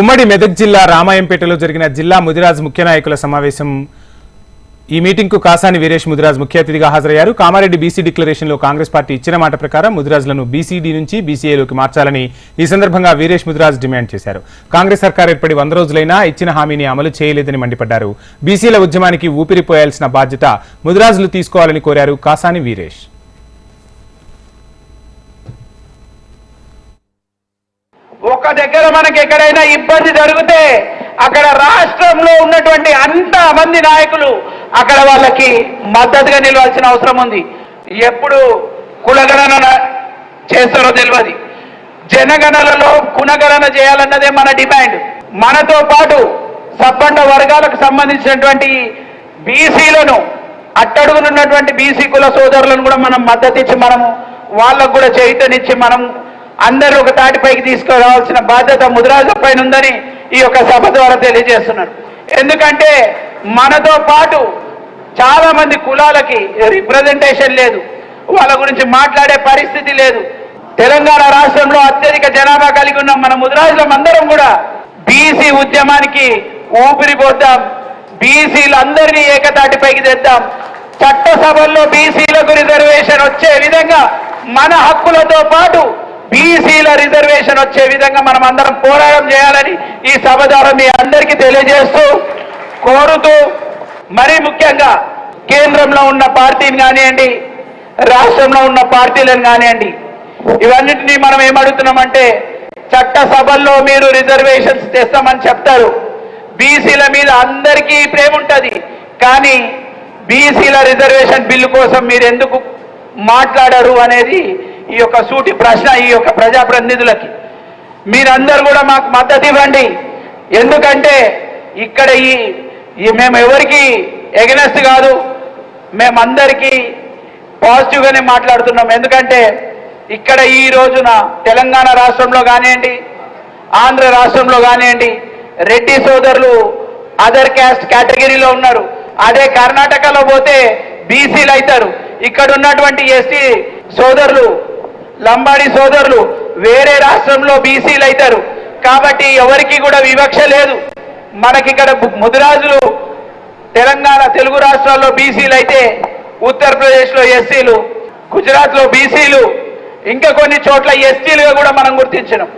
ఉమ్మడి మెదక్ జిల్లా రామాయంపేటలో జరిగిన జిల్లా ముదిరాజ్ ముఖ్య నాయకుల సమావేశం. ఈ మీటింగ్కు కాసాని వీరేష్ ముదిరాజ్ ముఖ్య అతిథిగా హాజరయ్యారు. కామారెడ్డి బీసీ డిక్లరేషన్లో కాంగ్రెస్ పార్టీ ఇచ్చిన మాట ప్రకారం ముదిరాజ్లను బీసీడీ నుంచి బీసీఏలోకి మార్చాలని ఈ సందర్భంగా వీరేష్ ముదిరాజ్ డిమాండ్ చేశారు. కాంగ్రెస్ సర్కార్ ఏర్పడి వంద రోజులైనా ఇచ్చిన హామీని అమలు చేయలేదని మండిపడ్డారు. బీసీల ఉద్యమానికి ఊపిరిపోయాల్సిన బాధ్యత ముదిరాజులు తీసుకోవాలని కోరారు కాసాని వీరేష్. ఒక దగ్గర మనకి ఎక్కడైనా ఇబ్బంది జరిగితే అక్కడ రాష్ట్రంలో ఉన్నటువంటి అంత మంది నాయకులు అక్కడ వాళ్ళకి మద్దతుగా నిలవాల్సిన అవసరం ఉంది. ఎప్పుడు కులగణన చేస్తారో తెలియదు జనగణనలో కులగణన చేయాలన్నదే మన డిమాండ్. మనతో పాటు సబ్బండ వర్గాలకు సంబంధించినటువంటి బీసీలను అట్టడుగునున్నటువంటి బీసీ కుల సోదరులను కూడా మనం మద్దతు ఇచ్చి మనము వాళ్ళకు కూడా చైతన్యనిచ్చి మనం అందరూ ఒక తాటిపైకి తీసుకురావాల్సిన బాధ్యత ముదిరాజుల పైన ఉందని ఈ యొక్క సభ ద్వారా తెలియజేస్తున్నారు. ఎందుకంటే మనతో పాటు చాలా మంది కులాలకి రిప్రజెంటేషన్ లేదు. వాళ్ళ గురించి మాట్లాడే పరిస్థితి లేదు. తెలంగాణ రాష్ట్రంలో అత్యధిక జనాభా కలిగి ఉన్న మన ముదిరాజులం అందరం కూడా బీసీ ఉద్యమానికి ఊపిరి పోద్దాం. బీసీలందరినీ ఏకతాటిపైకి తెద్దాం. చట్టసభల్లో బీసీలకు రిజర్వేషన్ వచ్చే విధంగా మన హక్కులతో పాటు బీసీల రిజర్వేషన్ వచ్చే విధంగా మనం అందరం పోరాటం చేయాలని ఈ సభ ద్వారా మీ అందరికీ తెలియజేస్తూ కోరుతూ మరీ ముఖ్యంగా కేంద్రంలో ఉన్న పార్టీని కానివ్వండి రాష్ట్రంలో ఉన్న పార్టీలను కానివ్వండి ఇవన్నింటినీ మనం ఏమడుగుతున్నామంటే చట్టసభల్లో మీరు రిజర్వేషన్స్ తెస్తామని చెప్తారు. బీసీల మీద అందరికీ ప్రేమ ఉంటుంది. కానీ బీసీల రిజర్వేషన్ బిల్లు కోసం మీరు ఎందుకు మాట్లాడరు అనేది ఈ యొక్క సూటి ప్రశ్న ఈ యొక్క ప్రజాప్రతినిధులకి. మీరందరూ కూడా మాకు మద్దతు ఇవ్వండి. ఎందుకంటే ఇక్కడ ఈ ఈ మేము ఎవరికి ఎగనెస్ట్ కాదు. మేమందరికీ పాజిటివ్గానే మాట్లాడుతున్నాం. ఎందుకంటే ఇక్కడ ఈ రోజున తెలంగాణ రాష్ట్రంలో కానివ్వండి ఆంధ్ర రాష్ట్రంలో కానివ్వండి రెడ్డి సోదరులు అదర్ క్యాస్ట్ కేటగిరీలో ఉన్నారు. అదే కర్ణాటకలో పోతే బీసీలు అవుతారు. ఇక్కడ ఉన్నటువంటి ఎస్టీ సోదరులు లంబాడి సోదరులు వేరే రాష్ట్రంలో బీసీలు అవుతారు. కాబట్టి ఎవరికి కూడా వివక్ష లేదు. మనకి ఇక్కడ ముదిరాజులు తెలంగాణ తెలుగు రాష్ట్రాల్లో బీసీలు అయితే ఉత్తరప్రదేశ్లో ఎస్సీలు గుజరాత్లో బీసీలు ఇంకా కొన్ని చోట్ల ఎస్టీలుగా కూడా మనం గుర్తించినాం.